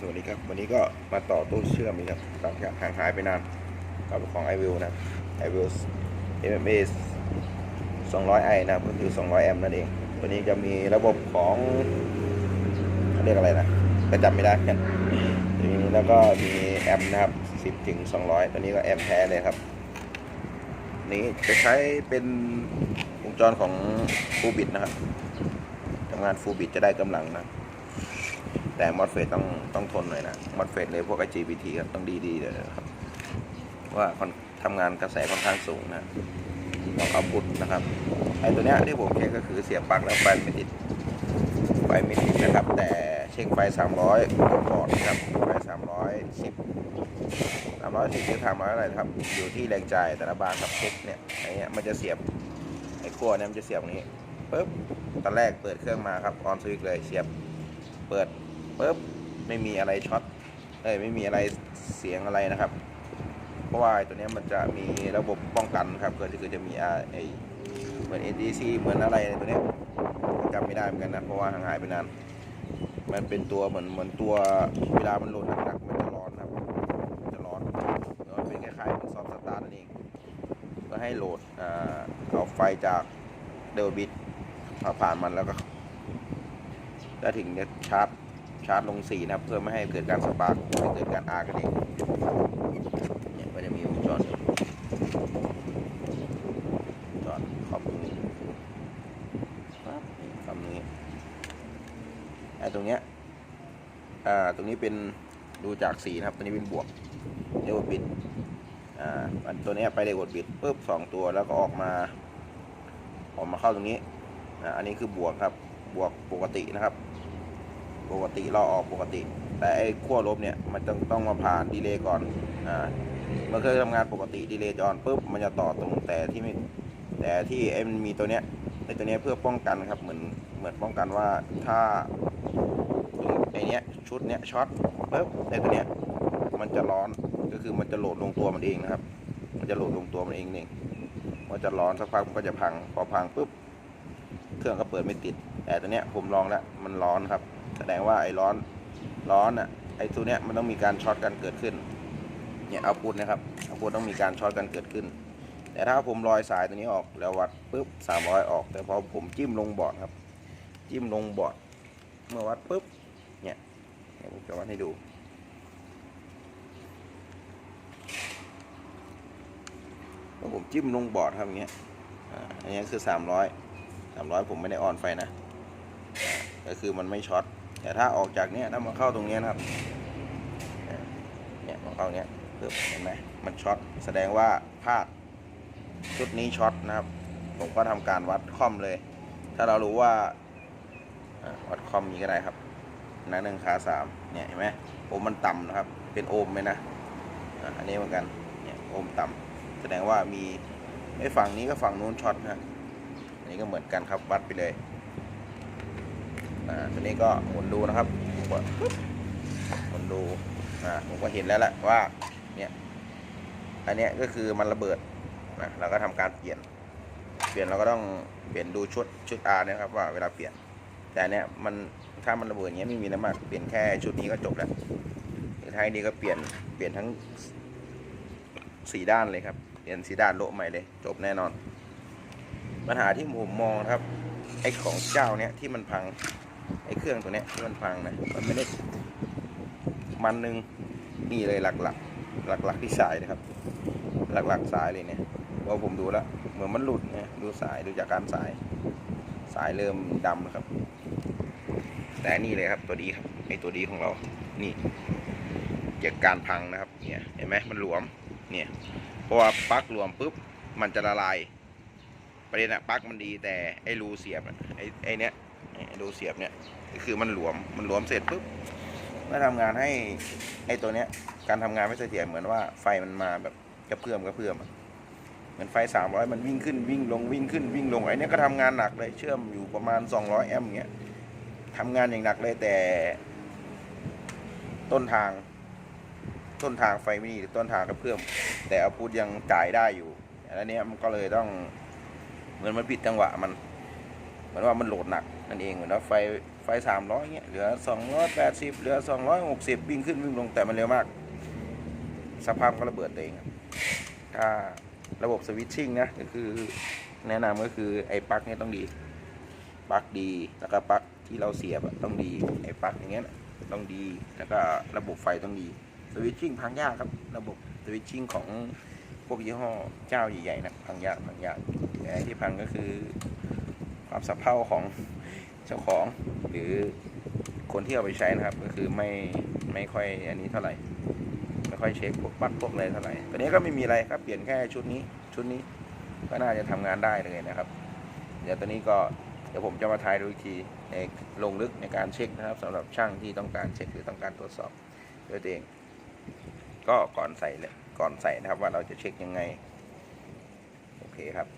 สวัสดีครับ วันนี้ก็มาต่อตู้เชื่อมอีกครับหลังจากห่างหายไปนานกับของ i w ิ l นะ i w ิ l MMA 200i นะก็คือ 200 แอมป์นั่นเอง ตัวนี้จะมีระบบของเขาเรียกอะไรนะก็จำไม่ได้กันทีนี้แล้วก็มีแอมป์นะครับ 10 ถึง 200 ตัวนี้ก็แอมป์แท้เลยครับ นี้จะใช้เป็นวงจรของฟูบิตนะครับทำงานฟูบิตจะได้กำลังนะ แต่มอสเฟตต้องต้องทนหน่อยนะมอสเฟตเลยพวก IGBT ครับต้องดีๆเลยนะครับ ว่าคนทำงานกระแสค่อนข้างสูงนะต้องเอาพุทนะครับไอตัวเนี้ยที่ผมเช็คก็คือเสียบปลั๊กแล้วไฟไม่ติดไฟไม่ติดนะครับ แต่เช็คไฟ 300กดก่อนนะครับไฟ310 310หรือ300อะไรนะครับ อยู่ที่แรงจ่ายแต่ละบานกับเช็คเนี่ยไอเนี้ยมันจะเสียบไอขั้วเนี่ยมันจะเสียบอย่างนี้ปุ๊บตอนแรกเปิดเครื่องมาครับออนสวิตช์เลยเสียบเปิด ปุ๊บไม่มีอะไรช็อตเอ้ยไม่มีอะไรเสียงอะไรนะครับ เพราะว่าตัวเนี้ยมันจะมีระบบป้องกันครับก็คือจะมีไอเหมือน NDC เหมือนอะไรตัวเนี้ยจำไม่ได้เหมือนกันนะเพราะว่าห่างหายไปนาน มันเป็นตัวเหมือนเหมือนตัวเวลามันโหลดหนักๆมันจะร้อนครับจะร้อนแล้วมันเป็นคล้ายๆเป็นซอฟต์สตาร์นั่นเองก็ให้โหลดเอาไฟจากเดลบิตผ่านมันแล้วก็แล้วถึงจะชาร์จ ชาร์จลงสีนะครับ เพื่อไม่ให้เกิดการสปาร์กไม่เกิดการอาร์กันเองเนี่ยก็จะมีวงจรจอดขอบนี้ปั๊บขอบนี้ไอ้ตรงเนี้ยอ่าตรงนี้เป็นดูจากสีนะครับตัวนี้เป็นบวกเลเวลบิดอ่าอันตัวเนี้ยไปเลเวลบิดปุ๊บสองตัวแล้วก็ออกมา ออกมาเข้าตรงนี้อ่าอันนี้คือบวกครับบวกปกตินะครับ ปกติเราออกปกติ แต่ไอ้ขั้วลบเนี่ยมันต้องต้องมาผ่านดีเลย์ก่อนอ่าเมื่อเคยทำงานปกติดีเลย์จอนปุ๊บมันจะต่อตรงแต่ที่ไม่แต่ที่ไอ้มันมีตัวเนี้ยไอ้ตัวเนี้ยเพื่อป้องกันครับเหมือนเหมือนป้องกันว่าถ้าไอ้เนี้ยชุดเนี้ยช็อตปุ๊บไอ้ตัวเนี้ยมันจะร้อนก็คือมันจะโหลดลงตัวมันเองนะครับ มันจะโหลดลงตัวมันเองเองมันจะร้อนสักพักมันก็จะพังพอพังปุ๊บเครื่องก็เปิดไม่ติด แต่ตัวเนี้ยผมลองแล้วมันร้อนครับ แสดงว่าไอ้ร้อนร้อนอะไอ้ตัวเนี้ยมันต้องมีการช็อตกันเกิดขึ้นเนี่ยเอาพุทนะครับเอาพุทต้องมีการช็อตกันเกิดขึ้น แต่ถ้าผมลอยสายตัวนี้ออกแล้ววัดปุ๊บสามร้อยออก แต่พอผมจิ้มลงบอร์ดครับ จิ้มลงบอร์ดเมื่อวัดปุ๊บเนี่ยเดี๋ยวผมจะวัดให้ดูพอผมจิ้มลงบอร์ดครับอย่างเงี้ยอันนี้คือสามร้อยสามร้อยผมไม่ได้ออนไฟนะก็คือมันไม่ช็อต แต่ถ้าออกจากเนี้ยถ้ามาเข้าตรงเนี้ยนะครับ เนี่ยมาเข้าเนี้ยปึ๊บเห็นไหมมันช็อตแสดงว่าพลาดชุดนี้ช็อตนะครับ ผมก็ทำการวัดคอมเลย ถ้าเรารู้ว่าวัดคอมนี้ก็ได้ครับนัหนึ่งคาสามเนี่ยเห็นไหมโอมมันต่ำนะครับ เป็นโอมเลยนะอันนี้เหมือนกันเนี่ยโอมต่ำแสดงว่ามีไอ้ฝั่งนี้ก็ฝั่งนู้นช็อตนะฮะอันนี้ก็เหมือนกันครับวัดไปเลย อ่าตัวนี้ก็หมุนดูนะครับผมก็หมุนดูอ่าผมก็เห็นแล้วแหละว่าเนี่ยอันเนี้ยก็คือมันระเบิดนะเราก็ทำการเปลี่ยน เปลี่ยนเราก็ต้องเปลี่ยนดูชุดชุด R เนี่ยครับว่าเวลาเปลี่ยน แต่อันเนี้ยมันถ้ามันระเบิดเงี้ยไม่มีน้ำมากเปลี่ยนแค่ชุดนี้ก็จบแล้วท้ายนี้ก็เปลี่ยนเปลี่ยนทั้งสีด้านเลยครับ เปลี่ยนสีด้านโลใหม่เลย จบแน่นอน ปัญหาที่ผมมองครับไอ้ของเจ้าเนี้ยที่มันพัง ไอ้เครื่องตัวเนี้ยที่มันพังนะมันไม่ได้มันหนึ่งนี่เลยหลักหลักหลักหลักๆที่สายนะครับ หลักหลักๆสายเลยเนี่ยพอผมดูแล้วเหมือนมันหลุดนี่ยดูสายดูจากการสาย สายเริ่มดำนะครับ แต่นี่เลยครับตัวดีครับไอ้ตัวดีของเรา นี่เกิดการพังนะครับเนี่ยเห็นไหมมันหลวมเนี่ยเพราะว่าปลั๊กหลวมปุ๊บมันจะละลาย ประเด็นอะปลั๊กมันดีแต่ไอ้รูเสียบไอ้ไอ้เนี้ยไอ้รูเสียบเนี่ยคือมันหลวมมันหลวมเสร็จปุ๊บเมื่อทำงานให้ไอ้ตัวเนี้ย การทำงานไม่เสถียรเหมือนว่าไฟมันมาแบบกระเพื่อมกระเพื่อมเหมือนไฟสามร้อยมันวิ่งขึ้นวิ่งลงวิ่งขึ้นวิ่งลงไอ้เนี้ยก็ทำงานหนักเลยเชื่อมอยู่ประมาณสองร้อยแอมป์เงี้ยทำงานอย่างหนักเลยแต่ ต้นทาง ต้นทางไฟไม่ดีต้นทางกระเพื่อม แต่เอาพุทยังจ่ายได้อยู่แล้วเนี้ยมันก็เลยต้อง เหมือนมันผิดจังหวะมัน เหมือนว่ามันโหลดหนักนั่นเองเหมือนว่าไฟไฟสามร้อยเงี้ยเหลือสองร้อยแปดสิบเหลือสองร้อยหกสิบวิ่งขึ้นวิ่งลงแต่มันเร็วมาก สภาพก็ระเบิดตัวเองถ้าระบบสวิตชิ่งนะก็คือแนะนำก็คือไอ้ปลั๊กเนี่ยต้องดีปลั๊กดีแล้วก็ปลั๊กที่เราเสียบต้องดีไอ้ปลั๊กอย่างเงี้ยต้องดีแล้วก็ระบบไฟต้องดีสวิตชิ่งพังยากครับ ระบบสวิตชิ่งของ พวกยี่ห้อเจ้าใหญ่ๆนะพังยากพังยากแต่ที่พังก็คือความสับเพร่าของเจ้าของ หรือคนที่เอาไปใช้นะครับ ก็คือไม่ไม่ค่อยอันนี้เท่าไหร่ ไม่ค่อยเช็คพวกปั๊กพวกอะไรเท่าไหร่ตัวนี้ก็ไม่มีอะไรครับเปลี่ยนแค่ชุดนี้ชุดนี้ก็น่าจะทำงานได้เลยนะครับเดี๋ยวตัวนี้ก็เดี๋ยวผมจะมาทายดูอีกทีในลงลึกในการเช็คนะครับสำหรับช่างที่ต้องการเช็คหรือต้องการตรวจสอบด้วยตัวเอง ก็ก่อนใส่เลย ก่อนใส่นะครับว่าเราจะเช็คยังไง โอเคครับ